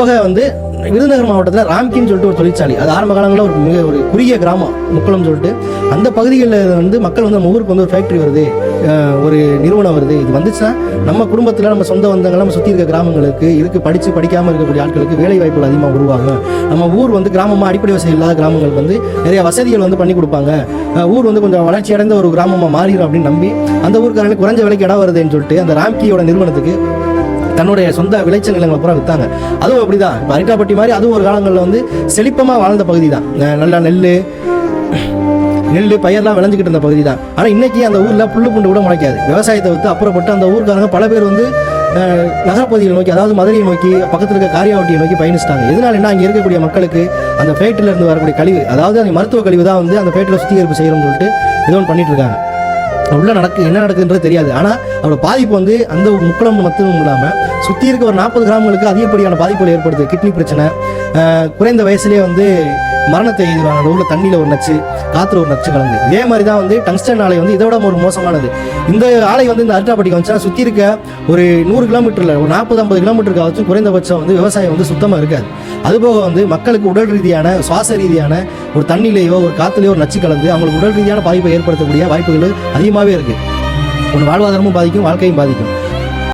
போக வந்து விருதுநகர் மாவட்டத்தில் ராம்கின்னு சொல்லிட்டு ஒரு தொழிற்சாலை. அது ஆரம்ப காலங்களில் ஒரு மிக ஒரு குறுகிய கிராமம் முக்குளம் சொல்லிட்டு. அந்த பகுதிகளில் வந்து மக்கள் வந்து நம்ம ஊருக்கு வந்து ஒரு ஃபேக்ட்ரி வருது ஒரு நிறுவனம் வருது. இது வந்துச்சுன்னா நம்ம குடும்பத்தில் நம்ம சொந்த வந்தங்கள் நம்ம சுற்றி இருக்க கிராமங்களுக்கு இதுக்கு படித்து படிக்காமல் இருக்கக்கூடிய ஆட்களுக்கு வேலை வாய்ப்புகள் அதிகமாக உருவாகும் நம்ம ஊர் வந்து கிராமமாக அடிப்படை வசதி இல்லாத கிராமங்களுக்கு வந்து நிறைய வசதிகள் வந்து பண்ணி கொடுப்பாங்க. ஊர் வந்து கொஞ்சம் வளர்ச்சி அடைந்த ஒரு கிராமமாக மாறிடும் அப்படின்னு நம்பி அந்த ஊருக்காரங்களுக்கு குறைஞ்ச விலைக்கு இடம் வருதுன்னு சொல்லிட்டு அந்த ராம்கியோட நிறுவனத்துக்கு தன்னுடைய சொந்த விளைச்சல் நிலங்களை பூரா வித்தாங்க. அதுவும் அப்படிதான். இப்போ அரிட்டாப்பட்டி மாதிரி அதுவும் ஒரு காலங்களில் வந்து செழிப்பமாக வாழ்ந்த பகுதி தான் நல்லா நெல் நெல் பயிரெலாம் விளைஞ்சிக்கிட்டு இருந்த பகுதி தான் ஆனால் இன்றைக்கி அந்த ஊரில் புல்லு புண்டு கூட முளைக்காது. விவசாயத்தை விட்டு அப்புறப்பட்டு அந்த ஊருக்காரங்க பல பேர் வந்து அஹ், நகரப்பகுதியை நோக்கி அதாவது மதுரையை நோக்கி பக்கத்தில் இருக்க காரியாவட்டியை நோக்கி பயணிச்சிட்டாங்க. இதனால என்ன அங்கே இருக்கக்கூடிய மக்களுக்கு அந்த ஃபேட்டில் இருந்து வரக்கூடிய கழிவு அதாவது அந்த மருத்துவ கழிவு தான் வந்து அந்த ஃபேட்டில் சுத்திகரிப்பு செய்யணும்னு சொல்லிட்டு ஏதோ ஒன்று பண்ணிட்டு இருக்காங்க. உள்ள நடக்கு என்ன நடக்குன்றது தெரியாது. ஆனால் அவரோட பாதிப்பு வந்து அந்த முக்குளம் மட்டும் இல்லாமல் சுற்றி இருக்க ஒரு நாற்பது கிராமங்களுக்கு அதிகப்படியான பாதிப்புகள் ஏற்படுது. கிட்னி பிரச்சனை குறைந்த வயசுலேயே வந்து மரணத்தை எழுதுவாங்க அந்த ஊரில் தண்ணியில் ஒரு நச்சு காற்றுல ஒரு நச்சு கலந்து இதே மாதிரி தான் வந்து டங்ஸ்டன் ஆலை வந்து இதோட ஒரு மோசமானது. இந்த ஆலை வந்து இந்த அல்ட்ராபட்டிக்கு வந்துச்சுன்னா சுற்றி இருக்க ஒரு நூறு கிலோமீட்டரில் ஒரு நாற்பது ஐம்பது கிலோமீட்டருக்கு குறைந்தபட்சம் வந்து விவசாயம் வந்து சுத்தமாக இருக்காது. அதுபோக வந்து மக்களுக்கு உடல் ரீதியான சுவாச ரீதியான ஒரு தண்ணிலேயோ ஒரு காற்றுலையோ ஒரு நச்சு கலந்து அவங்களுக்கு உடல் ரீதியான பாதிப்பை ஏற்படுத்தக்கூடிய வாய்ப்புகள் அதிகமாகவே இருக்குது ஒன்று வாழ்வாதாரமும் பாதிக்கும் வாழ்க்கையும் பாதிக்கும்.